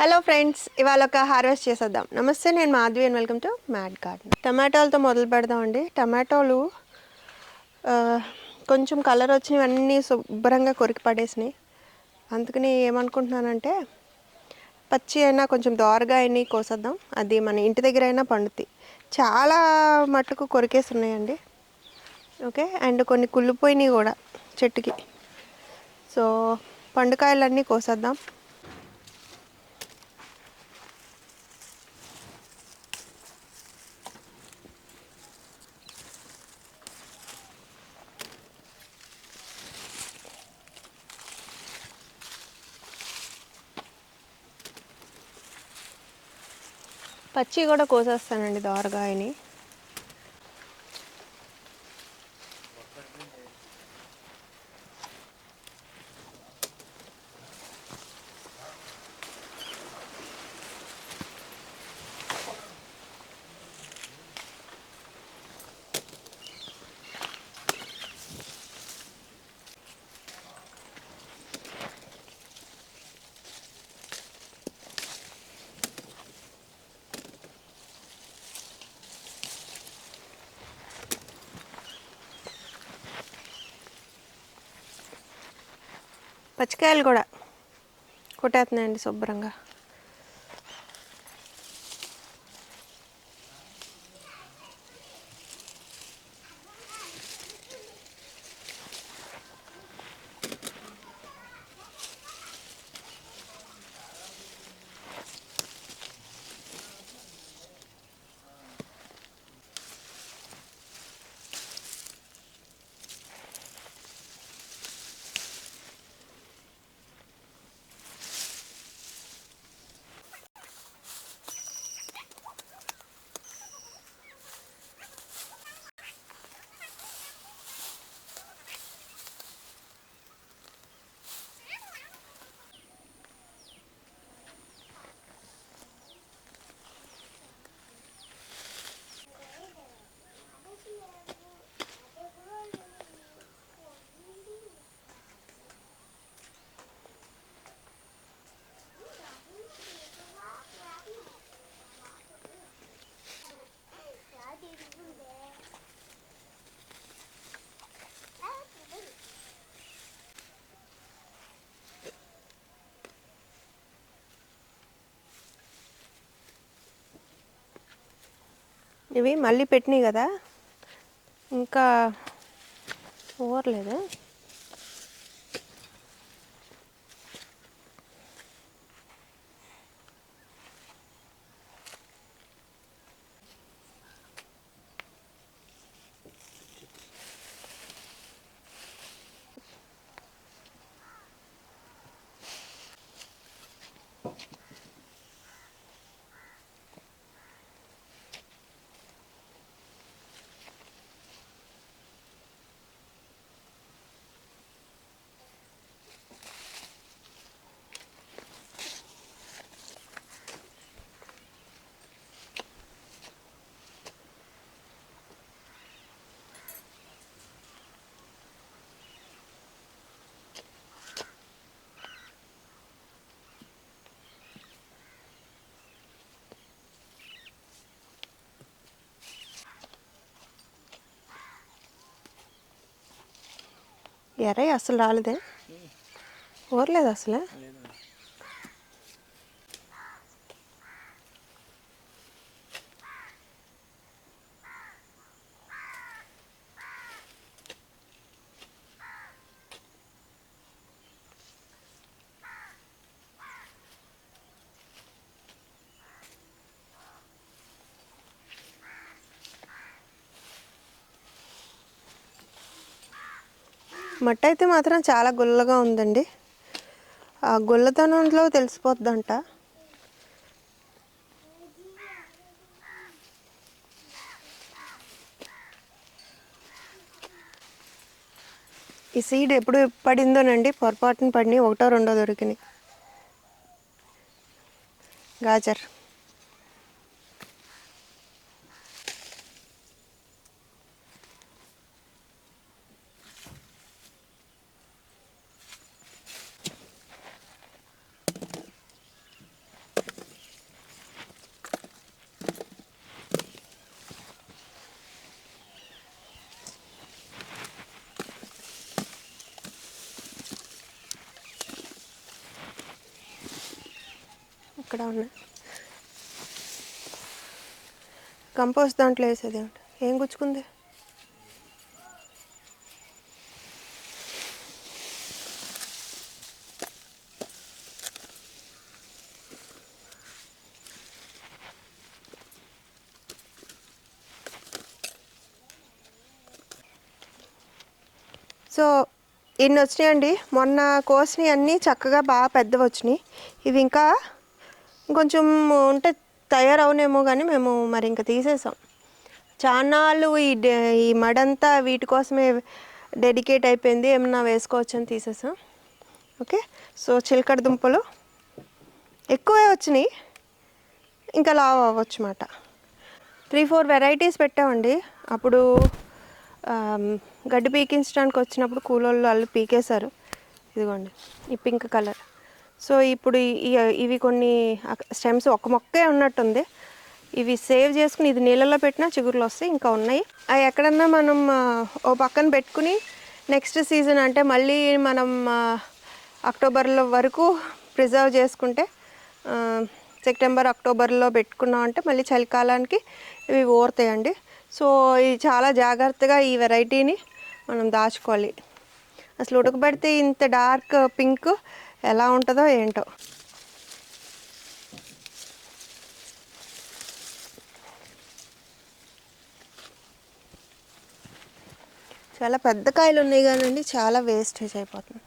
Hello friends ఇవాళ ఒక harvest చేసేద్దాం. నమస్తే నేను Madhavi and welcome to mat garden టమాటోలతో మొదలు పెడదామండి. టమాటోలు కొంచెం కలర్ వచ్చినవన్నీ శుభ్రంగా కొరికి పడేసినాయి. అందుకని ఏమనుకుంటున్నానంటే పచ్చి అయినా కొంచెం దోరగా అయినా కోసేద్దాం. అది మన ఇంటి దగ్గర అయినా పండుతాయి చాలా మట్టుకు కొరికేసి ఉన్నాయండి ఓకే? అండ్ కొన్ని కుళ్ళిపోయినాయి కూడా చెట్టుకి. సో పండుకాయలన్నీ కోసేద్దాం. పచ్చి కూడా కోసేస్తానండి దోరగాయని. పచ్చికాయలు కూడా కొట్టేస్తున్నాయండి శుభ్రంగా. ఇవి మళ్ళీ పెట్టినాయి కదా. ఇంకా ఊరలేదు ఎర్ర అసలు రాలేదే. ఊరలేదు అసలు. మట్టి అయితే మాత్రం చాలా గుల్లగా ఉందండి. ఆ గుల్లతనంలో తెలిసిపోద్దంట ఈ సీడ్ ఎప్పుడు పడిందోనండి? పొరపాటున పడినాయి. ఒకటో రెండో దొరికినాయి. గాజర్ అక్కడ ఉన్నాయి కంపోస్ట్ దాంట్లో వేసేది ఏం గుచ్చుకుంది? సో ఇన్ని వచ్చినాయండి. మొన్న కోసినవి అన్నీ చక్కగా బాగా పెద్దవి వచ్చినాయి. ఇవి ఇంకా ఇంకొంచెం ఉంటే తయారవునేమో కానీ మేము మరి ఇంకా తీసేసాం. చానాలు ఈ డే- ఈ మడంతా వీటి కోసమే డెడికేట్ అయిపోయింది. ఏమన్నా వేసుకోవచ్చు అని తీసేసాం. ఓకే? సో చిలకడ దుంపలు ఎక్కువే వచ్చినాయి. ఇంకా లావ్ అవ్వచ్చు అన్నమాట త్రీ ఫోర్ వెరైటీస్ పెట్టామండి. అప్పుడు గడ్డి పీకించడానికి వచ్చినప్పుడు కూలోళ్ళు వాళ్ళు పీకేశారు. ఇదిగోండి. ఈ పింక్ కలర్. సో ఇప్పుడు ఇవి కొన్ని స్టెమ్స్ ఒక మొక్కే ఉన్నట్టుంది. ఇవి సేవ్ చేసుకుని ఇది నీళ్ళలో పెట్టినా చిగురులు వస్తాయి ఇంకా ఉన్నాయి. అవి ఎక్కడన్నా మనం ఓ పక్కన పెట్టుకుని నెక్స్ట్ సీజన్ అంటే మళ్ళీ మనం అక్టోబర్లో వరకు ప్రిజర్వ్ చేసుకుంటే సెప్టెంబర్ అక్టోబర్లో పెట్టుకున్నాం అంటే మళ్ళీ చలికాలానికి ఇవి ఊరుతాయండి సో ఇది చాలా జాగ్రత్తగా ఈ వెరైటీని మనం దాచుకోవాలి. అసలు ఉడకబెడితే ఇంత డార్క్ పింక్ ఎలా ఉంటుందో ఏంటో. చాలా పెద్ద కాయలు ఉన్నాయి కానండి చాలా వేస్టేజ్ అయిపోతుంది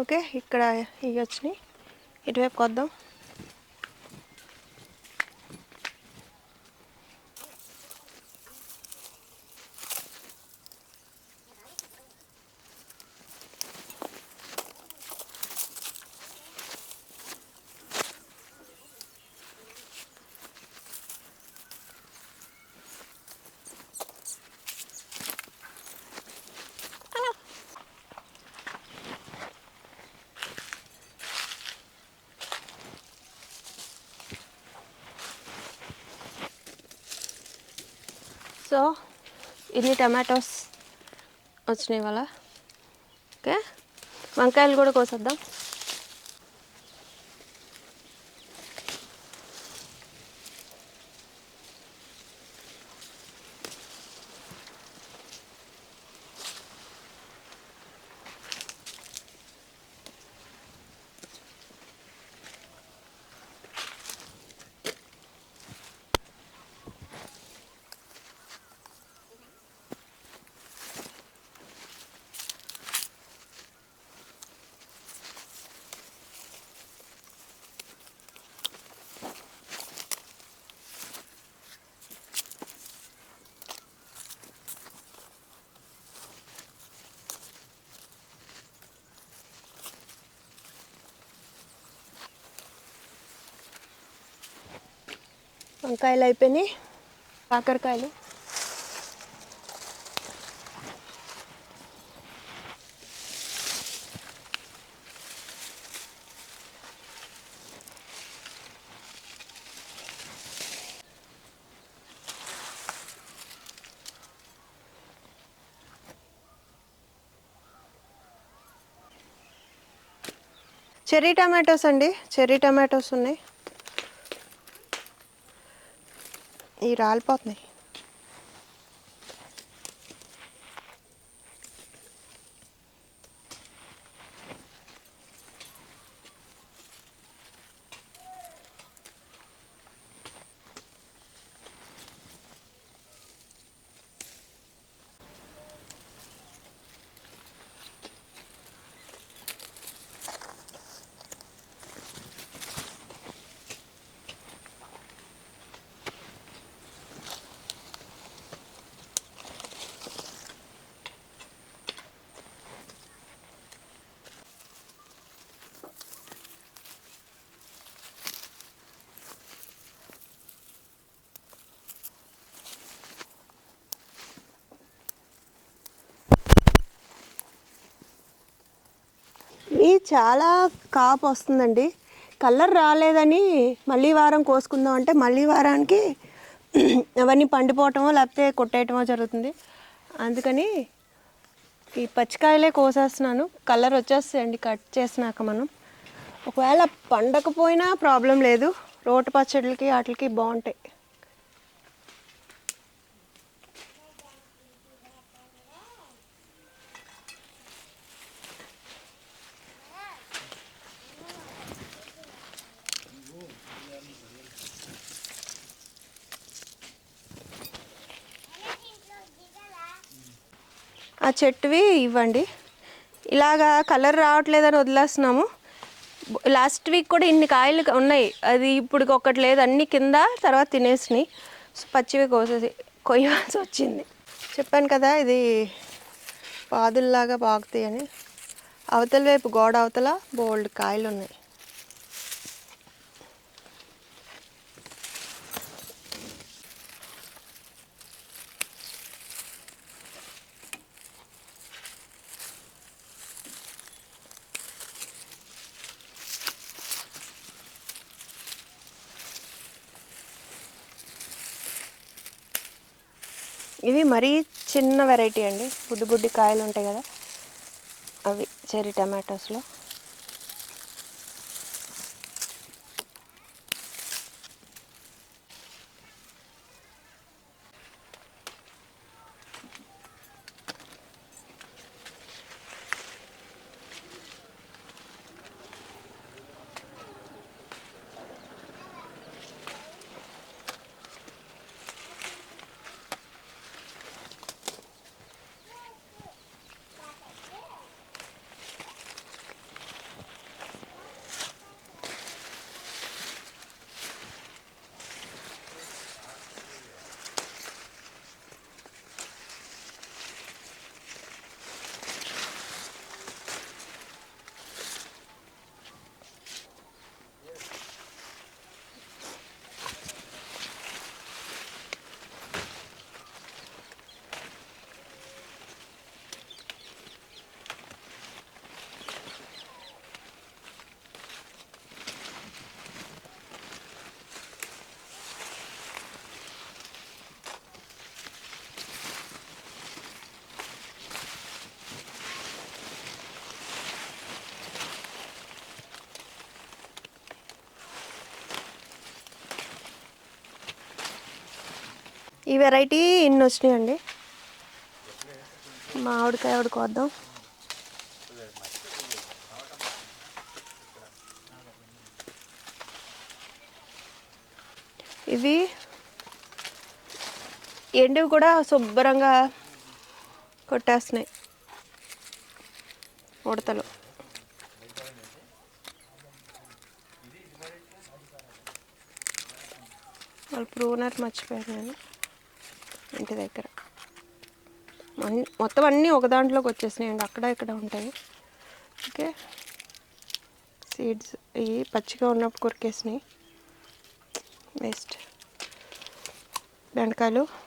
ఓకే ఇక్కడ ఇవి వచ్చినాయి. ఇటువైపు కొద్దాం సో ఇన్ని టమాటోస్ వచ్చినాయి వాళ్ళ ఓకే? వంకాయలు కూడా కోసేద్దాం. వంకాయలు అయిపోయినాయి. కాకరకాయలు. చెర్రీ టమాటోస్ అండి. చెర్రీ టమాటోస్ ఉన్నాయి. ఇవి రాలిపోతున్నాయి చాలా కాపు వస్తుందండి. కలర్ రాలేదని మళ్ళీ వారం కోసుకుందాం అంటే మళ్ళీ వారానికి అవన్నీ పండిపోవటమో లేకపోతే కొట్టేయటమో జరుగుతుంది. అందుకని ఈ పచ్చికాయలే కోసేస్తున్నాను. కలర్ వచ్చేస్తాయండి కట్ చేసినాక మనం. ఒకవేళ పండకపోయినా ప్రాబ్లం లేదు. రోటి పచ్చడికి వాటికి బాగుంటాయి. ఆ చెట్టువి ఇవ్వండి. ఇలాగా కలర్ రావట్లేదని వదిలేస్తున్నాము. లాస్ట్ వీక్ కూడా ఇన్ని కాయలు ఉన్నాయి. అది ఇప్పుడు ఒక్కటి లేదు. అన్ని కింద తర్వాత తినేసినాయి. సో పచ్చివి కోసేసి కొయ్యాల్సి వచ్చింది. చెప్పాను కదా ఇది పాదుల్లాగా బాగుతాయి అని అవతల వైపు గోడ అవతల బోల్డ్ కాయలు ఉన్నాయి ఇవి మరీ చిన్న వెరైటీ అండి. బుడ్డి బుడ్డి కాయలు ఉంటాయి కదా. అవి చెర్రీ టమాటోస్లో. ఈ వెరైటీ ఇన్ని వచ్చినాయండి? మామిడికాయ ఒకటి ఇవి ఎండివి కూడా శుభ్రంగా కొట్టేస్తున్నాయి ఉడతలు. వాళ్ళు ప్రూనర్ మర్చిపోయాను నేను. ఇంటి దగ్గర. అన్ని మొత్తం అన్నీ ఒక దాంట్లోకి వచ్చేసినాయండి అక్కడ ఇక్కడ ఉంటాయి. ఓకే? సీడ్స్ ఇవి పచ్చిగా ఉన్నప్పుడు కొరికేసినాయి. వేస్ట్ బెండకాయలు.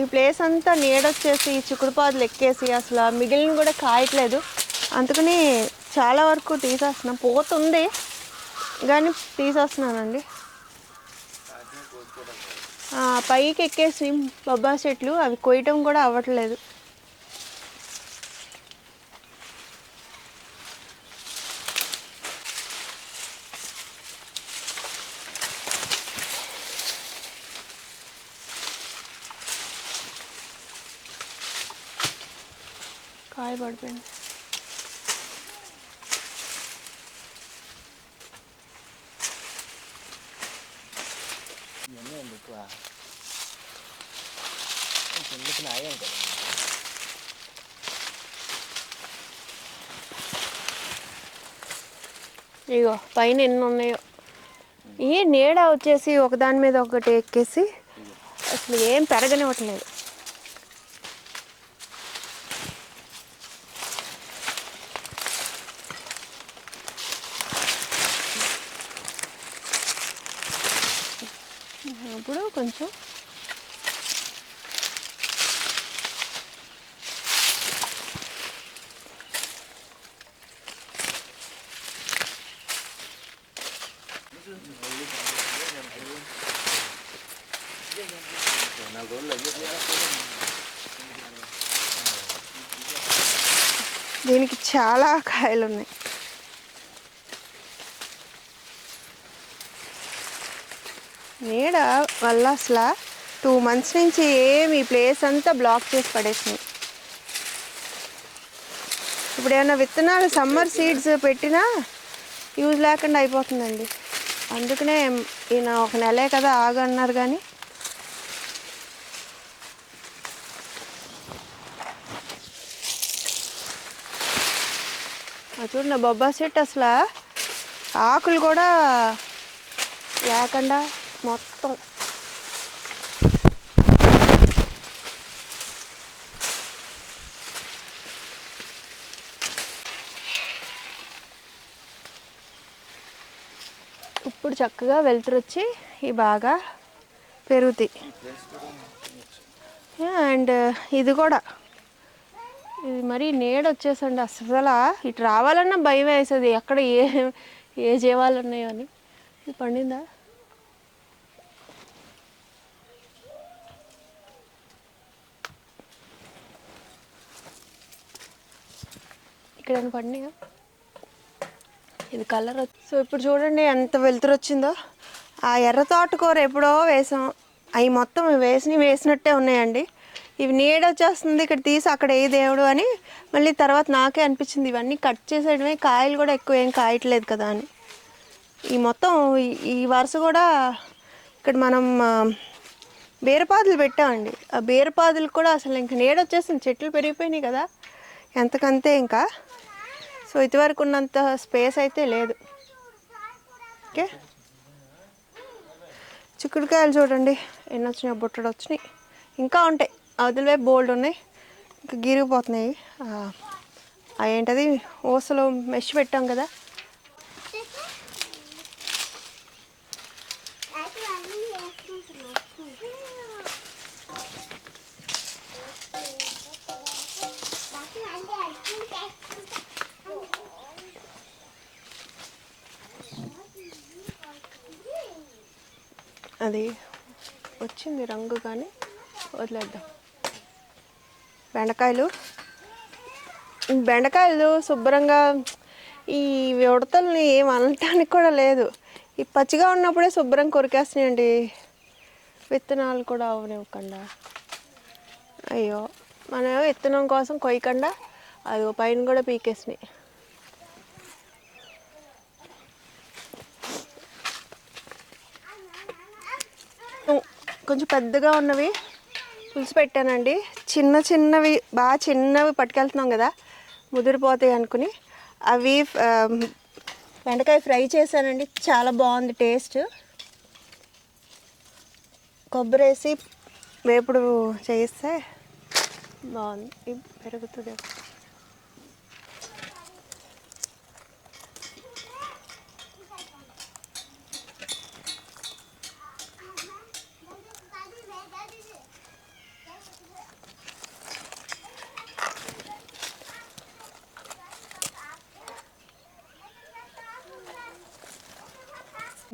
ఈ ప్లేస్ అంతా నీడొచ్చేసి చిక్కుడు పాదులు ఎక్కేసి అసలు మిగిలిన కూడా కాయట్లేదు. అందుకని చాలా వరకు తీసేస్తున్నాం. పోతుంది కానీ తీసేస్తున్నానండి. పైకి ఎక్కేసి బొబ్బా చెట్లు అవి కొయ్యటం కూడా అవ్వట్లేదు. పడిపోయింది నాయే ఇగో పైన ఎన్ని ఉన్నాయో. ఈ నీడ వచ్చేసి ఒకదాని మీద ఒకటి ఎక్కేసి అసలు ఏం పెరగనివ్వట్లేదు అప్పుడు కొంచెం నాలుగు రోజులు అయ్యి దీనికి చాలా కాయలు ఉన్నాయి నీడ వల్ల అసలు టూ మంత్స్ నుంచి ఏమి ప్లేస్ అంతా బ్లాక్ చేసి పడేసింది ఇప్పుడు ఏమైనా విత్తనాలు సమ్మర్ సీడ్స్ పెట్టినా యూజ్ లేకుండా అయిపోతుందండి. అందుకనే ఈయన ఒక నెలే కదా ఆగన్నారు కానీ చూడండి బొబ్బా చెట్టు అసలు. ఆకులు కూడా లేకుండా మొత్తం. ఇప్పుడు చక్కగా వెళ్తురు వచ్చి ఇవి బాగా పెరుగుతాయి. అండ్ ఇది కూడా. ఇది మరి నేడు వచ్చేసండి అసలు. ఇటు రావాలన్నా భయం వేసేది. ఎక్కడ ఏ ఏ జీవాలు ఉన్నాయో అని. ఇది పండిందా? ఇక్కడ ఏమైనా ఇది కలర్ సో ఇప్పుడు చూడండి ఎంత వెలుతురు వచ్చిందో ఆ ఎర్ర తోటకూర ఎప్పుడో వేసాం. అవి మొత్తం వేసినవి వేసినట్టే ఉన్నాయండి. ఇవి నీడ వచ్చేస్తుంది ఇక్కడ తీసి అక్కడ ఏ దేవుడు అని మళ్ళీ తర్వాత నాకే అనిపించింది. ఇవన్నీ కట్ చేసేయడమే కాయలు కూడా ఎక్కువ ఏం కాయట్లేదు కదా అని. ఈ మొత్తం ఈ- వరుస కూడా ఇక్కడ మనం బీరపాదులు పెట్టామండి. ఆ బీరపాదులు కూడా అసలు ఇంకా నీడ వచ్చేసింది చెట్లు పెరిగిపోయినాయి కదా. ఎంతకంతే ఇంకా. సో ఇదివరకు ఉన్నంత స్పేస్ అయితే లేదు. ఓకే? చిక్కుడుకాయలు చూడండి ఎన్ని వచ్చినాయి బుట్టడు వచ్చినాయి. ఇంకా ఉంటాయి. అవతల వైపు బోల్డ్ ఉన్నాయి. ఇంకా గిరిగిపోతున్నాయి. ఆ, ఆ ఏంటది? ఓసలో మెష్ పెట్టాం కదా. అది వచ్చింది రంగు కానీ వదిలేద్దాం. బెండకాయలు. బెండకాయలు శుభ్రంగా ఈ ఉడతల్ని ఏం అనటానికి కూడా లేదు. ఈ పచ్చిగా ఉన్నప్పుడే శుభ్రం కొరికేస్తున్నాయండి. విత్తనాలు కూడా అవనివ్వకుండా. అయ్యో మనం విత్తనం కోసం కొయ్యకుండా అది పైన కూడా పీకేసినాయి. కొంచెం పెద్దగా ఉన్నవి. పులుసు పెట్టానండి చిన్న చిన్నవి బాగా చిన్నవి పట్టుకెళ్తున్నాం కదా ముదిరిపోతాయి అనుకుని. అవి వెండకాయ బెండకాయ ఫ్రై చేశానండి. చాలా బాగుంది టేస్ట్. కొబ్బరి వేసి వేపుడు చేస్తే బాగుంది. పెరుగుతుంది.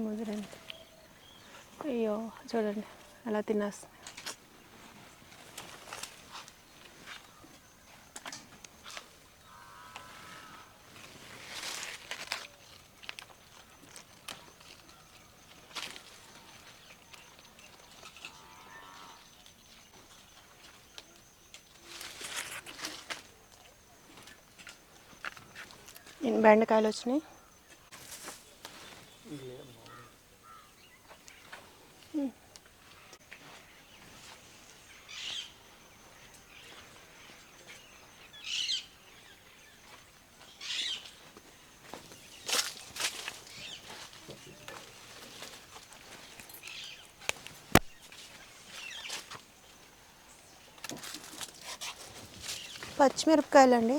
ముదిరింది. అయ్యో చూడండి అలా తినేస్తుంది. బెండకాయలు వచ్చినాయి? పచ్చిమిరపకాయలండి.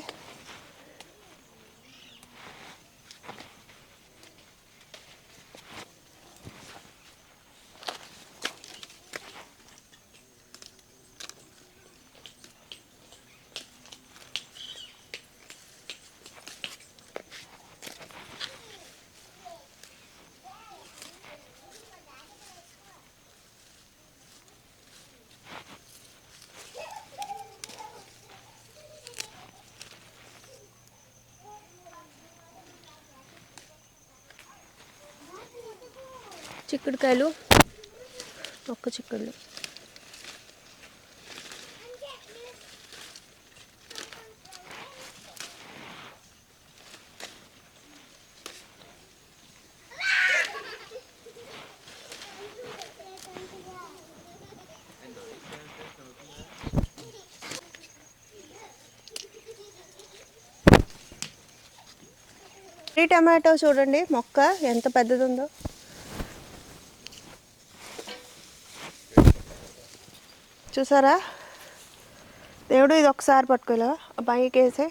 చిక్కుడుకాయలు. ఒక్క చిక్కుడు ఈ టమాటో చూడండి మొక్క ఎంత పెద్దది ఉందో చూసారా? దేవుడు ఇది ఒకసారి పట్టుకోలే పైకి వేసే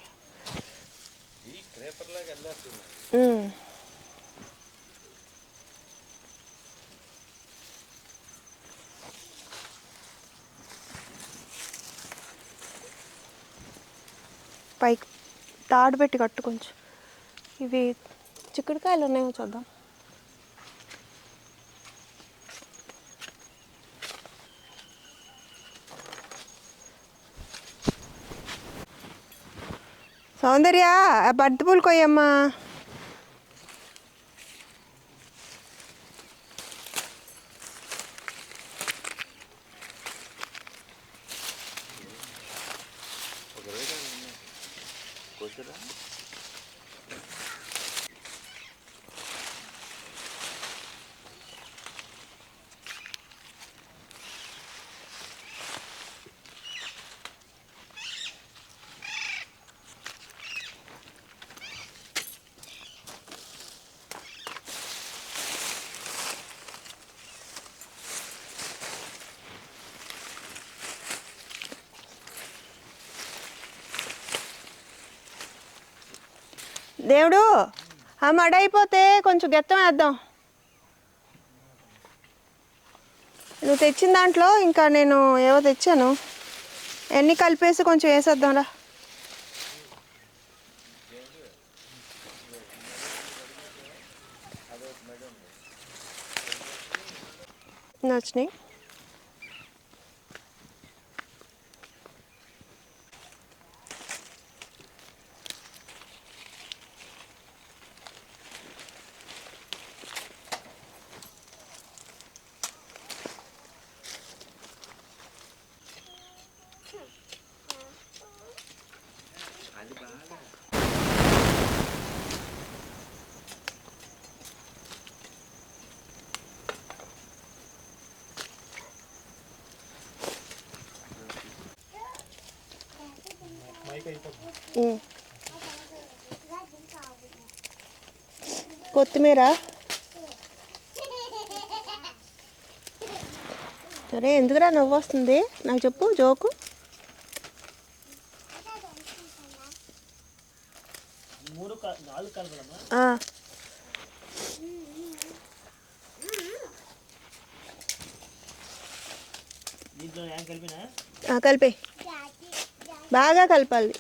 పైకి తాడు పెట్టి కట్టు కొంచెం. ఇవి చిక్కుడుకాయలు ఉన్నాయో చూద్దాం. సౌందర్య ఆ బంతి పూలు కొయ్యమ్మా. దేవుడు ఆ మడ అయిపోతే కొంచెం గెత్తం వేద్దాం. నువ్వు తెచ్చిన దాంట్లో ఇంకా నేను ఏవో తెచ్చాను. ఎన్ని కలిపేసి కొంచెం వేసేద్దాంరా నచ్చినాయి కొత్తిమీర? సరే ఎందుకురా నవ్వు వస్తుంది? నాకు చెప్పు జోకు. కలిపే. బాగా కలపాలి.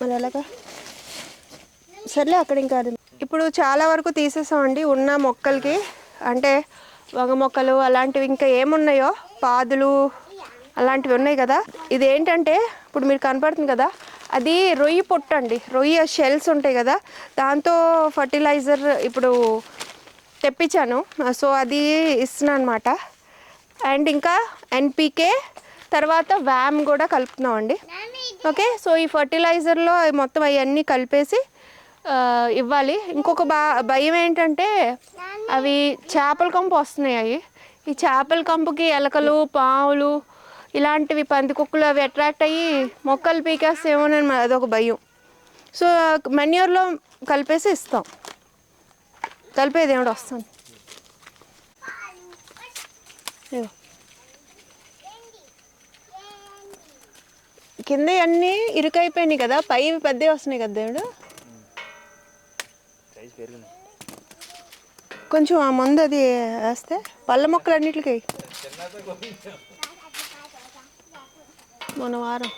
మరి ఎలాగా? సర్లే అక్కడ ఇంకా ఇప్పుడు చాలా వరకు తీసేసామండి ఉన్న మొక్కలకి. అంటే వంగ మొక్కలు అలాంటివి ఇంకా ఏమున్నాయో పాదులు అలాంటివి ఉన్నాయి కదా. ఇదేంటంటే ఇప్పుడు మీరు కనపడుతుంది కదా అది రొయ్యి పొట్టు అండి రొయ్య షెల్స్ ఉంటాయి కదా దాంతో ఫర్టిలైజర్ ఇప్పుడు తెప్పించాను. సో అది ఇస్తున్నాను అనమాట అండ్ ఇంకా ఎన్పికే తర్వాత వ్యామ్ కూడా కలుపుతున్నాం అండి ఓకే సో ఈ ఫర్టిలైజర్లో మొత్తం అవన్నీ కలిపేసి ఇవ్వాలి. ఇంకొక బా భయం ఏంటంటే అవి చేపల కంపు వస్తున్నాయి అవి. ఈ చేపల కంపుకి ఎలకలు పావులు ఇలాంటివి పందికొక్కులు అవి అట్రాక్ట్ అయ్యి మొక్కలు పీకేస్తేమోనని మా- అదొక భయం. సో మెన్యూర్లో కలిపేసి ఇస్తాం. ఏమిటి వస్తాను ఇగో. కింద అన్నీ ఇరుకైపోయినాయి కదా పై పెద్దవి వస్తున్నాయి కదా దేవుడు? కొంచెం ఆ మందు అది వేస్తే పళ్ళ మొక్కలు అన్నిటికి మొన్న వారం.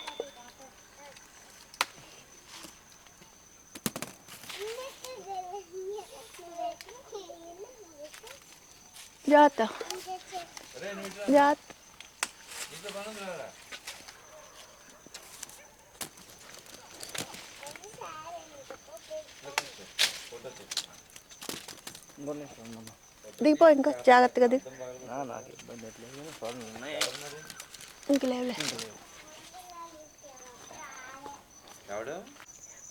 జాత జాత్ దిగిపో ఇంకా జాగ్రత్తగా దిగు. నాకు ఇబ్బంది ఇంక లేవులే ఎవడు?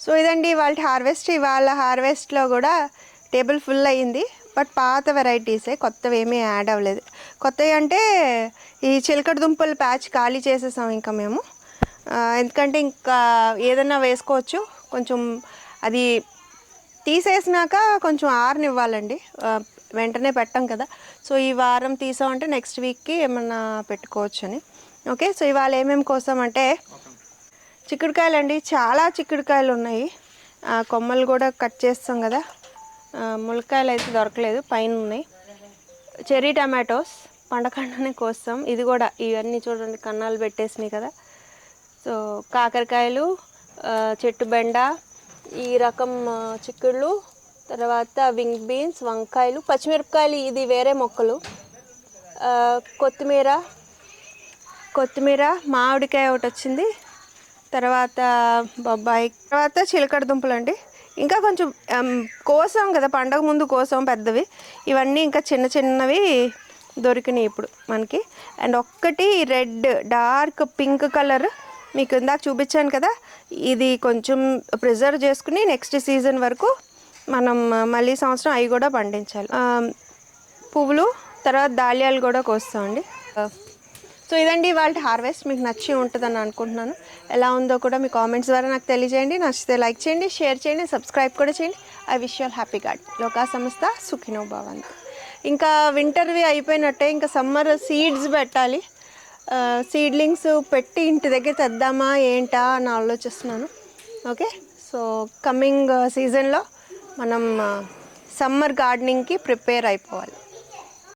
సో ఇదండి వాళ్ళ హార్వెస్ట్ ఇవాళ హార్వెస్ట్లో కూడా టేబుల్ ఫుల్ అయ్యింది బట్ పాత వెరైటీసే కొత్తవి ఏమీ యాడ్ అవ్వలేదు. కొత్తవి అంటే ఈ చిలకడ దుంపల ప్యాచ్ ఖాళీ చేసేసాం ఇంకా మేము. ఎందుకంటే ఇంకా ఏదైనా వేసుకోవచ్చు. కొంచెం అది తీసేసినాక కొంచెం ఆరనివ్వాలండి. వెంటనే పెట్టం కదా. సో ఈ వారం తీసామంటే నెక్స్ట్ వీక్కి ఏమన్నా పెట్టుకోవచ్చు అని ఓకే సో ఇవాళ ఏమేమి కోసం అంటే చిక్కుడుకాయలు అండి చాలా చిక్కుడుకాయలు ఉన్నాయి కొమ్మలు కూడా కట్ చేస్తాం కదా. ములక్కాయలు అయితే దొరకలేదు పైన ఉన్నాయి చెర్రీ టమాటోస్ పండకండనే కోస్తాం. ఇది కూడా ఇవన్నీ చూడండి కన్నాలు పెట్టేసినాయి కదా. సో కాకరకాయలు చెట్టు బెండ ఈ రకం చిక్కుళ్ళు తర్వాత వింగ్ బీన్స్ వంకాయలు పచ్చిమిరపకాయలు ఇది వేరే మొక్కలు. కొత్తిమీర కొత్తిమీర మామిడికాయ ఒకటి వచ్చింది. తర్వాత బొబ్బాయి తర్వాత చిలకడ దుంపలు అండి ఇంకా కొంచెం కోసం కోసాం కదా పండగ ముందు కోసం పెద్దవి. ఇవన్నీ ఇంకా చిన్న చిన్నవి దొరికినాయి ఇప్పుడు మనకి. అండ్ ఒక్కటి రెడ్ డార్క్ పింక్ కలర్ మీకు ఇందాక చూపించాను కదా. ఇది కొంచెం ప్రిజర్వ్ చేసుకుని నెక్స్ట్ సీజన్ వరకు మనం మళ్ళీ సంవత్సరం అవి కూడా పండించాలి. పువ్వులు తర్వాత దాలియాలు కూడా కోస్తామండి. సో ఇదండి వాళ్ళ హార్వెస్ట్ మీకు నచ్చి ఉంటుందని అనుకుంటున్నాను. ఎలా ఉందో కూడా మీ కామెంట్స్ ద్వారా నాకు తెలియజేయండి. నచ్చితే లైక్ చేయండి షేర్ చేయండి సబ్స్క్రైబ్ కూడా చేయండి. I wish you'll happy guard లోకా సంస్థ సుఖినో భవంతు. ఇంకా వింటర్వి అయిపోయినట్టే ఇంకా సమ్మర్ సీడ్స్ పెట్టాలి. సీడ్లింగ్స్ పెట్టి ఇంటి దగ్గర తెద్దామా ఏంటా అని ఆలోచిస్తున్నాను. ఓకే? సో కమింగ్ సీజన్లో మనం సమ్మర్ గార్డెనింగ్కి ప్రిపేర్ అయిపోవాలి.